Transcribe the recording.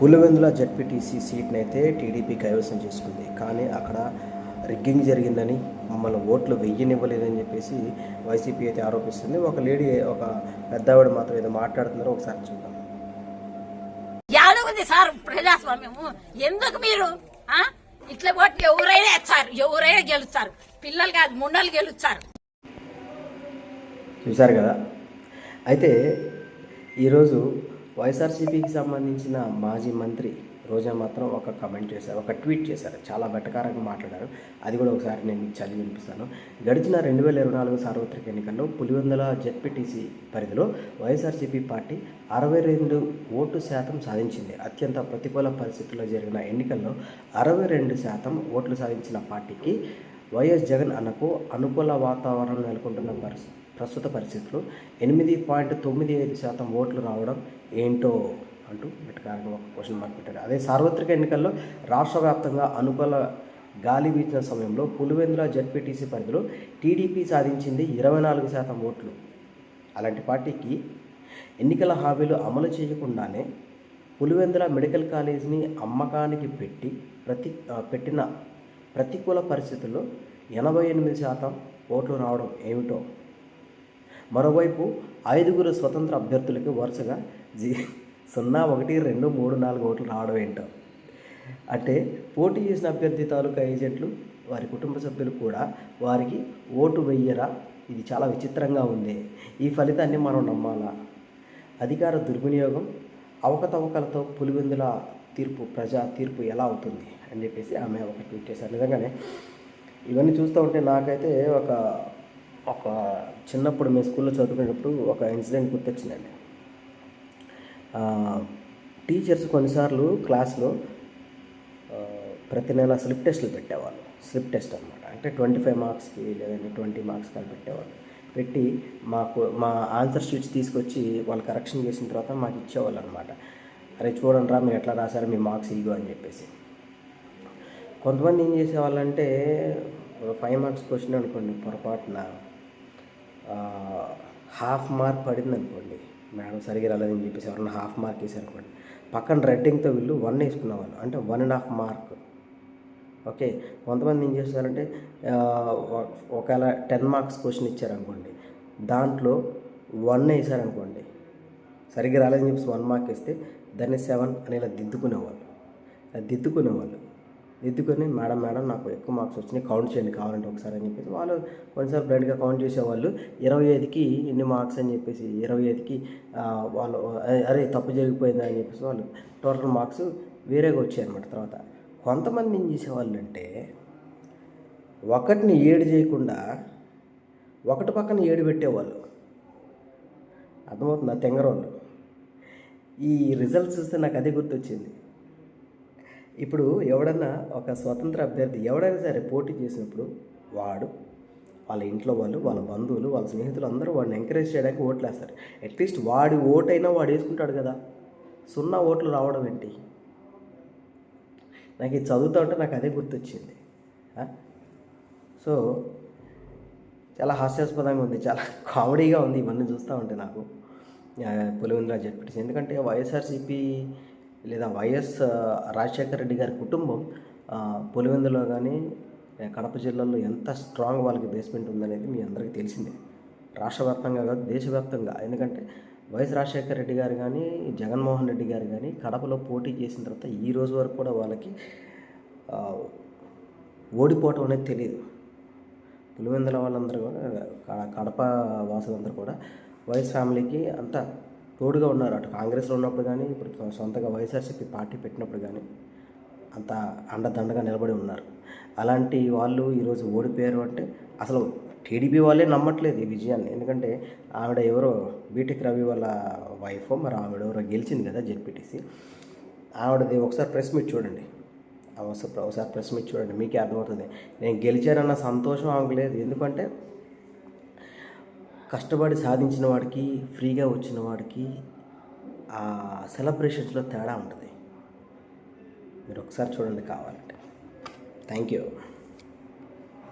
Pulivendula ZPTC సీట్ని అయితే TDP కైవసం చేసుకుంది. కానీ అక్కడ రిగ్గింగ్ జరిగిందని మమ్మల్ని ఓట్లు వెయ్యనివ్వలేదని చెప్పేసి వైసీపీ అయితే ఆరోపిస్తుంది. ఒక లేడీ ఒక పెద్దవాడు మాత్రం ఏదో మాట్లాడుతున్నారో ఒకసారి చూద్దాం. ఉంది సార్ ప్రజాస్వామ్యము. ఎందుకు మీరు ఇట్లా ఓట్లు ఎవరైనా వేస్తారు ఎవరైనా గెలుస్తారు. పిల్లలు కాదు ముండలు గెలుస్తారు. చూశారు కదా? అయితే ఈరోజు వైఎస్ఆర్సీపీకి సంబంధించిన మాజీ మంత్రి రోజా మాత్రం ఒక కమెంట్ చేశారు ఒక ట్వీట్ చేశారు. చాలా వెటకారంగా మాట్లాడారు. అది కూడా ఒకసారి నేను మీకు చదివి వినిపిస్తాను. గడిచిన రెండు వేల ఇరవై నాలుగు సార్వత్రిక ఎన్నికల్లో పులివెందుల జెడ్పీటీసీ పరిధిలో వైఎస్ఆర్సీపీ పార్టీ అరవై రెండు ఓటు శాతం సాధించింది. అత్యంత ప్రతికూల పరిస్థితుల్లో జరిగిన ఎన్నికల్లో అరవై రెండు శాతం ఓట్లు సాధించిన పార్టీకి వైఎస్ జగన్ అన్నకు అనుకూల వాతావరణం నెలకొంటున్న పరిస్థితి. ప్రస్తుత పరిస్థితుల్లో ఎనిమిది పాయింట్ తొమ్మిది ఐదు శాతం ఓట్లు రావడం ఏంటో అంటూ వెటకారంగా ఒక క్వశ్చన్ మార్క్ పెట్టారు. అదే సార్వత్రిక ఎన్నికల్లో రాష్ట్ర వ్యాప్తంగా అనుకూల గాలి వీచిన సమయంలో పులివెందుల జడ్పీటీసీ పరిధిలో టీడీపీ సాధించింది ఇరవై నాలుగు శాతం ఓట్లు. అలాంటి పార్టీకి ఎన్నికల హామీలు అమలు చేయకుండానే పులివెందుల మెడికల్ కాలేజీని అమ్మకానికి పెట్టి ప్రతి పెట్టిన ప్రతికూల పరిస్థితుల్లో ఎనభై ఎనిమిది శాతం ఓట్లు రావడం ఏమిటో మరోవైపు ఐదుగురు స్వతంత్ర అభ్యర్థులకి వరుసగా జీ సున్నా ఒకటి రెండు మూడు నాలుగు ఓట్లు రావడం ఏంటో. అంటే పోటీ చేసిన అభ్యర్థి తాలూకా ఏజెంట్లు వారి కుటుంబ సభ్యులు కూడా వారికి ఓటు వెయ్యరా? ఇది చాలా విచిత్రంగా ఉంది. ఈ ఫలితాన్ని మనం నమ్మాలా? అధికార దుర్వినియోగం అవకతవకలతో పులివెందుల తీర్పు ప్రజా తీర్పు ఎలా అవుతుంది అని చెప్పేసి ఆమె ఒక ట్వీట్ చేశారు. నిజంగానే ఇవన్నీ చూస్తూ ఉంటే నాకైతే ఒక ఒక చిన్నప్పుడు మేము స్కూల్లో చదువుకునేటప్పుడు ఒక ఇన్సిడెంట్ గుర్తొచ్చిందండి. టీచర్స్ కొన్నిసార్లు క్లాస్లో ప్రతి నెల స్లిప్ టెస్ట్లు పెట్టేవాళ్ళు. స్లిప్ టెస్ట్ అనమాట అంటే ట్వంటీ ఫైవ్ మార్క్స్కి లేదంటే ట్వంటీ మార్క్స్ కానీ పెట్టేవాళ్ళు. పెట్టి మాకు మా ఆన్సర్ షీట్స్ తీసుకొచ్చి వాళ్ళు కరెక్షన్ చేసిన తర్వాత మాకు ఇచ్చేవాళ్ళు అనమాట అరే చూడండి రా మీరు ఎట్లా రాశారు మీ మార్క్స్ ఇగో అని చెప్పేసి. కొంతమంది ఏం చేసేవాళ్ళంటే ఫైవ్ మార్క్స్ క్వశ్చన్ అనుకోండి పొరపాటున హాఫ్ మార్క్ పడింది అనుకోండి మేడం సరిగా రాలేదని చెప్పేసి ఎవరన్నా హాఫ్ మార్క్ వేసారు అనుకోండి పక్కన రెడ్డింగ్తో వీళ్ళు వన్ వేసుకునేవాళ్ళు అంటే one and half mark okay కొంతమంది ఏం చేస్తారంటే ఒకవేళ టెన్ మార్క్స్ క్వశ్చన్ ఇచ్చారనుకోండి దాంట్లో వన్ వేసారనుకోండి సరిగ్గా రాలేదని చెప్పేసి వన్ మార్క్ వేస్తే దాన్ని సెవెన్ అని ఇలా దిద్దుకునేవాళ్ళు దిద్దుకునేవాళ్ళు. దిద్దుకొని మేడం మేడం నాకు ఎక్కువ మార్క్స్ వచ్చినాయి కౌంట్ చేయండి కావాలంటే ఒకసారి అని చెప్పేసి వాళ్ళు కొన్నిసార్లు బ్లైండ్గా కౌంట్ చేసేవాళ్ళు. ఇరవై ఐదుకి ఎన్ని మార్క్స్ అని చెప్పేసి ఇరవై ఐదుకి వాళ్ళు "అరే, తప్పు జరిగిపోయిందా అని చెప్పేసి వాళ్ళు టోటల్ మార్క్స్ వేరేగా వచ్చాయి అనమాట తర్వాత. కొంతమంది ఏం చేసేవాళ్ళు అంటే ఒకటిని ఏడు చేయకుండా ఒకటి పక్కన ఏడు పెట్టేవాళ్ళు. అర్థమవుతుందా? తెంగరోళ్ళు. ఈ రిజల్ట్స్ చూస్తే నాకు అదే గుర్తొచ్చింది. ఇప్పుడు ఎవడన్నా ఒక స్వతంత్ర అభ్యర్థి ఎవడైనా సరే పోటీ చేసినప్పుడు వాడు వాళ్ళ ఇంట్లో వాళ్ళు వాళ్ళ బంధువులు వాళ్ళ స్నేహితులు అందరూ వాడిని ఎంకరేజ్ చేయడానికి ఓట్లు వేస్తారు. అట్లీస్ట్ వాడి ఓటైనా వాడు వేసుకుంటాడు కదా. సున్నా ఓట్లు రావడం ఏంటి? నాకు ఇది చదువుతా ఉంటే నాకు అదే గుర్తొచ్చింది. సో చాలా హాస్యాస్పదంగా ఉంది చాలా కామెడీగా ఉంది ఇవన్నీ చూస్తూ ఉంటే నాకు. ఆ, పులివెందుల జడ్పీటీసీ. ఎందుకంటే వైఎస్ఆర్సీపీ లేదా వైఎస్ రాజశేఖర రెడ్డి గారి కుటుంబం పులివెందులో కానీ కడప జిల్లాలో ఎంత స్ట్రాంగ్ వాళ్ళకి బేస్మెంట్ ఉందనేది మీ అందరికీ తెలిసిందే. రాష్ట్ర వ్యాప్తంగా కాదు దేశవ్యాప్తంగా. ఎందుకంటే వైఎస్ రాజశేఖర రెడ్డి గారు కానీ జగన్మోహన్ రెడ్డి గారు కానీ కడపలో పోటీ చేసిన తర్వాత ఈ రోజు వరకు కూడా వాళ్ళకి ఓడిపోవటం అనేది తెలియదు పులివెందుల వాళ్ళందరూ కూడా కడప వాసులందరూ కూడా వైఎస్ ఫ్యామిలీకి అంతా తోడుగా ఉన్నారు. అటు కాంగ్రెస్లో ఉన్నప్పుడు కానీ ఇప్పుడు సొంతగా వైఎస్ఆర్సీపీ పార్టీ పెట్టినప్పుడు కానీ అంత అండదండగా నిలబడి ఉన్నారు. అలాంటి వాళ్ళు ఈరోజు ఓడిపోయారు అంటే అసలు టీడీపీ వాళ్ళే నమ్మట్లేదు ఈ విజయాన్ని. ఎందుకంటే ఆవిడ ఎవరో బీటెక్ రవి వాళ్ళ వైఫ్ మరి ఆవిడ ఎవరో గెలిచింది కదా జెడ్పీటీసీ. ఆవిడది ఒకసారి ప్రెస్ మీట్ చూడండి. ఒకసారి ఒకసారి ప్రెస్ మీట్ చూడండి. మీకే అర్థమవుతుంది. నేను గెలిచారన్న సంతోషం ఆమెకు లేదు. ఎందుకంటే కష్టపడి సాధించిన వాడికి ఫ్రీగా వచ్చిన వాడికి ఆ సెలబ్రేషన్స్లో తేడా ఉంటుంది. మీరు ఒకసారి చూడండి కావాలంటే. Thank you.